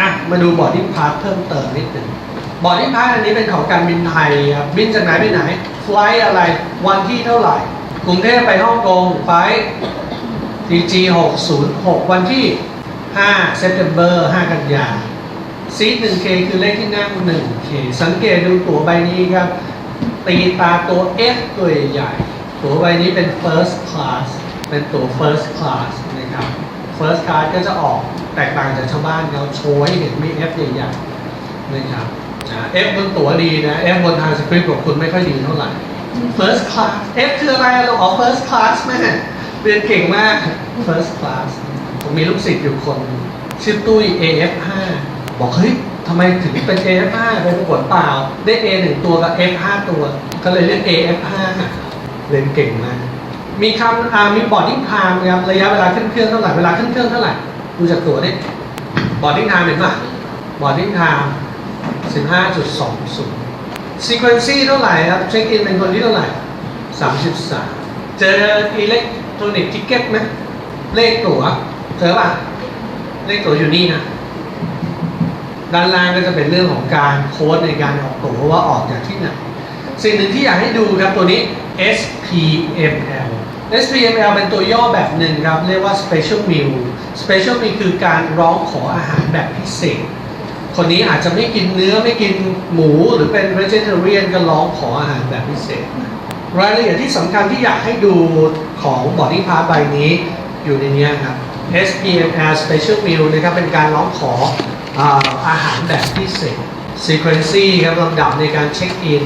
อะมาดูบอร์ดิ้งพาสเพิ่มเติมนิดหนึ่งบอร์ดิ้งพาสอันนี้เป็นของการบินไทยครับบินจากไหนไปไหนไฟล์อะไรวันที่เท่าไหร่ กรุงเทพไปฮ่องกงไฟล์ TG 606 วันที่5 September 5 กันยาซีด 1K คือเลขที่นั่ง 1K สังเกตดูตั๋วใบนี้ครับ ตีตาตัว F ตัวใหญ่ ตั๋วใบนี้เป็น first class เป็นตั๋ว first class นะครับ first class ก็จะออก แตกต่างจากชาวบ้านเราโชว์ให้เห็นมี F ใหญ่ๆนะครับเอ่า F บนตั๋วดีนะ F บนทางสคริปต์ของคุณไม่ค่อยดีเท่าไหร่ first class F คืออะไรเราออก first class แม่เรียนเก่งมาก first class ผมมีลูกศิษย์อยู่คน ชื่อตุ้ย AF5 บอกเฮ้ยทำไมถึงเป็น AF5 ไปประกวดเปล่า ได้ A หนึ่งตัวกับ F5 ตัว ก็เลยเรียก AF5 เรียนเก่งมาก มีคำมีบอร์ดิ้งไทม์ครับระยะเวลาขึ้นเครื่องเท่าไหร่ เวลาขึ้นเครื่องเท่าไหร่ ดูจากตัวนี่บอร์ดิ้งไทม์เห็นป่ะบอร์ดิ้งไทม์15.20ซีเควนซี่เท่าไหร่ครับเช็คอินเป็นคนที่เท่าไหร่33เจออิเล็กทรอนิกส์ทิกเก็ตไหมเลขตั๋วเจอป่ะเลขตั๋วอยู่นี่นะด้านล่างก็จะเป็นเรื่องของการโค้ดในการออกตั๋วว่าออกจากที่ไหนสิ่งหนึ่งที่อยากให้ดูครับตัวนี้ SPML SPML เป็นตัวย่อแบบหนึ่งครับ เรียกว่า Special Meal Special Meal คือการร้องขออาหารแบบพิเศษ คนนี้อาจจะไม่กินเนื้อไม่กินหมูหรือเป็น vegetarian ก็ร้องขออาหารแบบพิเศษ รายละเอียดที่สำคัญที่อยากให้ดูของ Body Part ใบนี้อยู่ในนี้ครับ SPML Special Meal นะครับเป็นการร้องขออาอาหารแบบพิเศษ Sequency ครับลำดับในการเช็คอิน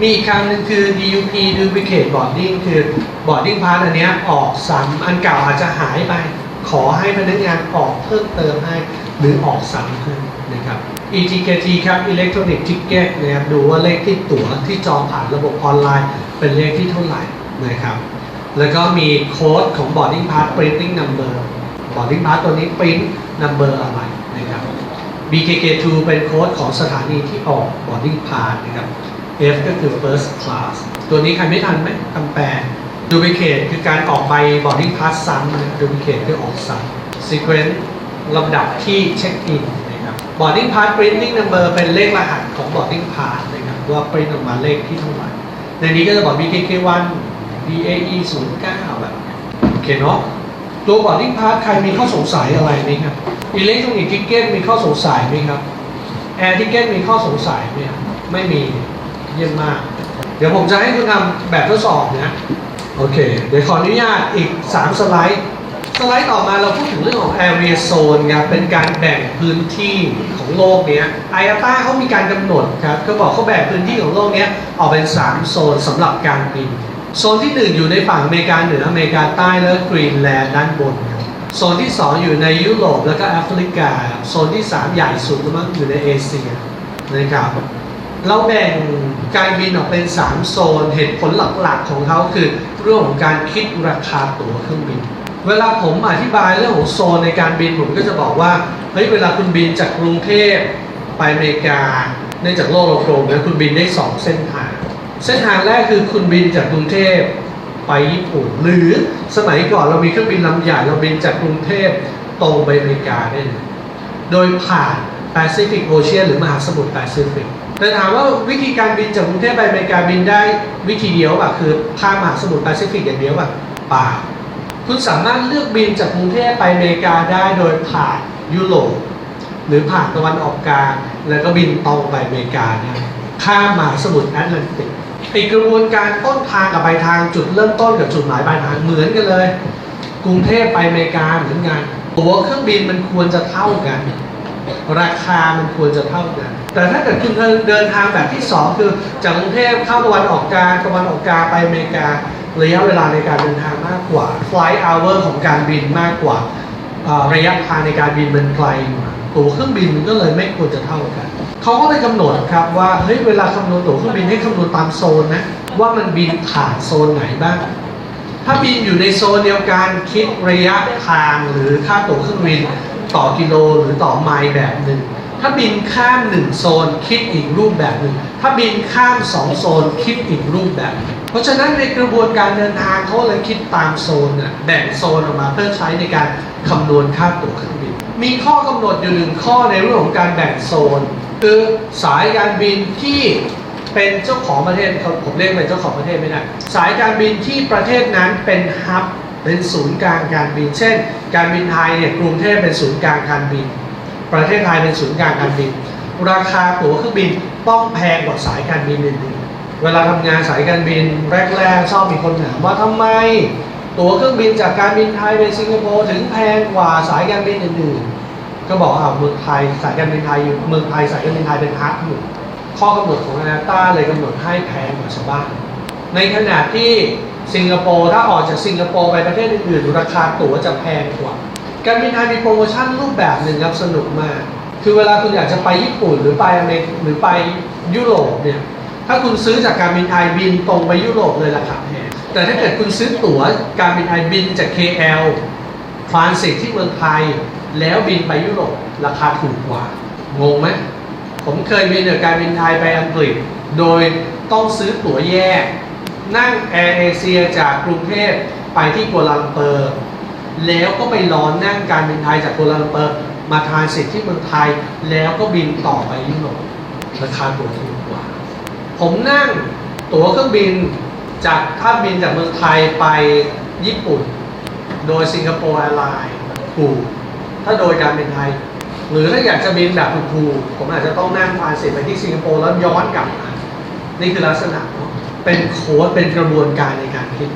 มีอีกคำหนึ่งคือ DUP Duplicate Boarding คือ Boarding Pass อันเนี้ยออกซ้ำอันเก่าอาจจะหายไป ขอให้พนักงานออกเพิ่มเติมให้ หรือออกซ้ำให้นะครับ ETKT ครับ Electronic Ticket นะครับดูว่าเลขที่ตั๋วที่จองผ่านระบบออนไลน์ เป็นเลขที่เท่าไหร่นะครับ แล้วก็มีโค้ดของ boarding pass printing number boarding pass ตัวนี้ print number อะไรนะครับ BKK2 เป็นโค้ดของสถานีที่ออก boarding pass นะครับ F ก็คือ first class ตัวนี้ใครไม่ทันไหมคำแปล duplicate คือการออกใบ boarding pass ซ้ำนะครับ duplicate คือออกซ้ำ sequence ลำดับที่เช็คอินนะครับ boarding pass printing number เป็นเลขรหัสของ boarding pass นะครับว่า print ออกมาเลขที่เท่าไหร่ในนี้ก็จะบอก BKK1 BAE 09แบบเขียโอเคเนาะตัว boarding pass ใครมีข้อสงสัยอะไรไหมครับ electronic ticket มีข้อสงสัยไหมครับ air ticket มีข้อสงสัยไหมครับไม่มี เยี่ยมมาก เดี๋ยวผมจะให้คุณทำแบบทดสอบนะ โอเค เดี๋ยวขออนุญาตอีก 3 สไลด์ สไลด์ต่อมาเราพูดถึงเรื่องของ area zone ครับ เป็นการแบ่งพื้นที่ของโลกเนี้ย IATA เขามีการกำหนดครับเขาบอกเขาแบ่งพื้นที่ของโลกเนี้ยออกเป็น 3 โซนสำหรับการบิน โซนที่ 1 อยู่ในฝั่งอเมริกาเหนืออเมริกาใต้และกรีนแลนด์ด้านบนครับโซนที่ 2 อยู่ในยุโรปแล้วก็แอฟริกา โซนที่ 3 ใหญ่สุดก็มักอยู่ในเอเชียนะครับ เราแบ่งการบินออกเป็น 3 โซน เหตุผลหลักๆของเขาคือ เรื่องของการคิดราคาตั๋วเครื่องบิน เวลาผมอธิบายเรื่องของโซนในการบินผมก็จะบอกว่าเฮ้ยเวลาคุณบินจากกรุงเทพไปอเมริกาเนื่องจากโลกเราโครงนะคุณบินได้ 2 เส้นทาง เส้นทางแรกคือคุณบินจากกรุงเทพไปญี่ปุ่น หรือสมัยก่อนเรามีเครื่องบินลำใหญ่เราบินจากกรุงเทพตรงไปอเมริกาได้เลยโดยผ่าน Pacific Ocean หรือมหาสมุทรแปซิฟิก แต่ถามว่าวิธีการบินจากกรุงเทพไปอเมริกาบินได้วิธีเดียวป่ะคือข้ามมหาสมุทรแปซิฟิกอย่างเดียวป่ะเปล่า คุณสามารถเลือกบินจากกรุงเทพไปอเมริกาได้โดยผ่านยุโรปหรือผ่านตะวันออกกลางแล้วก็บินตรงไปอเมริกาได้ข้ามมหาสมุทรแอตแลนติกอีกกระบวนการต้นทางกับปลายทางจุดเริ่มต้นกับจุดหมายปลายทางเหมือนกันเลย กรุงเทพไปอเมริกาเหมือนกันตัวเครื่องบินมันควรจะเท่ากัน ราคามันควรจะเท่ากัน แต่ถ้าเกิดคุณเดินทางแบบที่ 2 คือจากกรุงเทพเข้าตะวันออกกลางตะวันออกกลางไปอเมริการะยะเวลาในการเดินทางมากกว่า flight hour ของการบินมากกว่าระยะทางในการบินมันไกลกว่าตั๋วเครื่องบินมันก็เลยไม่ควรจะเท่ากันเขาก็เลยกำหนดครับว่าเฮ้ยเวลาคำนวณตั๋วเครื่องบินให้คำนวณตามโซนนะว่ามันบินผ่านโซนไหนบ้าง ถ้าบินอยู่ในโซนเดียวกันคิดระยะทางหรือค่าตั๋วเครื่องบิน ต่อกิโลหรือต่อไมล์แบบหนึ่ง ถ้าบินข้ามหนึ่งโซนคิดอีกรูปแบบหนึ่ง ถ้าบินข้ามสองโซนคิดอีกรูปแบบหนึ่งเพราะฉะนั้นในกระบวนการเดินทางเขาเลยคิดตามโซนน่ะแบ่งโซนออกมาเพื่อใช้ในการคำนวณค่าตั๋วเครื่องบิน มีข้อกำหนดอยู่หนึ่งข้อในเรื่องของการแบ่งโซน คือสายการบินที่เป็นเจ้าของประเทศผมเรียกเป็นเจ้าของประเทศไม่ได้สายการบินที่ประเทศนั้นเป็นฮับ เป็นศูนย์กลางการบิน เช่น การบินไทยเนี่ยกรุงเทพเป็นศูนย์กลางการบิน ประเทศไทยเป็นศูนย์กลางการบิน ราคาตั๋วเครื่องบินต้องแพงกว่าสายการบินอื่นๆเวลาทำงานสายการบินแรกๆชอบมีคนถามว่าทำไม ตั๋วเครื่องบินจากการบินไทยไปสิงคโปร์ถึงแพงกว่าสายการบินอื่นๆ ก็บอกว่าอ้าวเมืองไทยสายการบินไทยอยู่เมืองไทยสายการบินไทยเป็นฮับอยู่ข้อกำหนดของนาต้าเลยกำหนดให้แพงกว่าชาวบ้าน ในขณะที่สิงคโปร์ถ้าออกจากสิงคโปร์ไปประเทศอื่นๆราคาตั๋วจะแพงกว่า การบินไทยมีโปรโมชั่นรูปแบบหนึ่งครับสนุกมาก คือเวลาคุณอยากจะไปญี่ปุ่นหรือไปอเมริกหรือไปยุโรปเนี่ยถ้าคุณซื้อจากการบินไทยบินตรงไปยุโรปเลยราคาแพงแต่ถ้าเกิดคุณซื้อตั๋วการบินไทยบินจาก KL ทรานสิตที่เมืองไทยแล้วบินไปยุโรปราคาถูกกว่างงไหมผมเคยบินจากการบินไทยไปอังกฤษ โดยต้องซื้อตั๋วแยก นั่งแอร์เอเชียจากกรุงเทพไปที่กัวลาลัมเปอร์ แล้วก็ไปรอนั่งการบินไทยจากกัวลาลัมเปอร์ มาทรานสิตที่เมืองไทย แล้วก็บินต่อไปยุโรปราคาตั๋วถูกกว่า ผมนั่งตั๋วเครื่องบินจากถ้าบินจากเมืองไทยไปญี่ปุ่น โดยสิงคโปร์แอร์ไลน์ถูกถ้าโดยการบินไทย หรือถ้าอยากจะบินแบบถูกๆผมอาจจะต้องนั่งทรานสิตไปที่สิงคโปร์แล้วย้อนกลับมานี่คือลักษณะเนาะ เป็นโค้ดเป็นกระบวนการในการคิด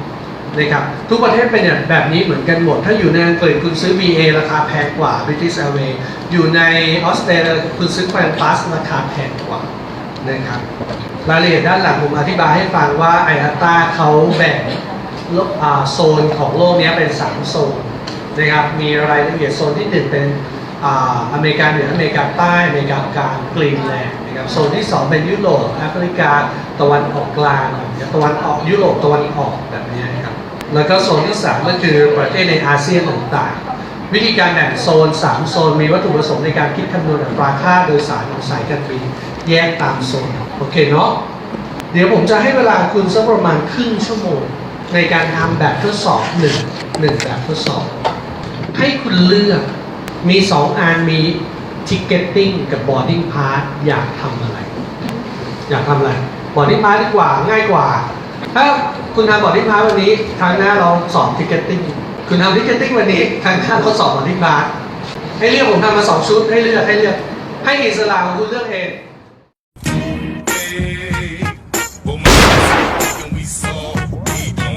นะครับทุกประเทศเป็นแบบนี้เหมือนกันหมด ถ้าอยู่ในอังกฤษคุณซื้อ BA ราคาแพงกว่า British Airways อยู่ในออสเตรเลียคุณซื้อ Qantas ราคาแพงกว่านะครับรายละเอียดด้านหลังผมอธิบายให้ฟังว่าไออาต้าเขาแบ่งโลกอ่าโซนของโลกนี้เป็น 3 โซนนะครับมีรายละเอียดโซนที่ 1 เป็น อเมริกาเหนืออเมริกาใต้อเมริกากลางกรีนแลนด์นะครับโซนที่ 2 เป็นยุโรปแอฟริกาตะวันออกกลางตะวันออกยุโรปตะวันออกแบบนี้นะครับแล้วก็โซนที่ 3 ก็คือประเทศในอาเซียนต่างๆ วิธีการแบ่งโซน 3 โซนมีวัตถุประสงค์ในการคิดคำนวณอัตราค่าโดยสารของสายการบินแยกตามโซนโอเคเนาะเดี๋ยวผมจะให้เวลาคุณสักประมาณครึ่งชั่วโมง ในการทำแบบทดสอบหนึ่งหนึ่งแบบทดสอบ ให้คุณเลือก มีสองอันมี ticketing กับ boarding pass อยากทำอะไร อยากทำอะไร boarding pass ดีกว่าง่ายกว่า ถ้าคุณทำ boarding pass วันนี้ครั้งหน้าเราสอน ticketing คุณทำ ticketing วันนี้ครั้งหน้าเขาสอน boarding pass ให้เลือกผมทำมาสองชุดให้เลือกให้เลือกให้อิสระของคุณเลือกเอง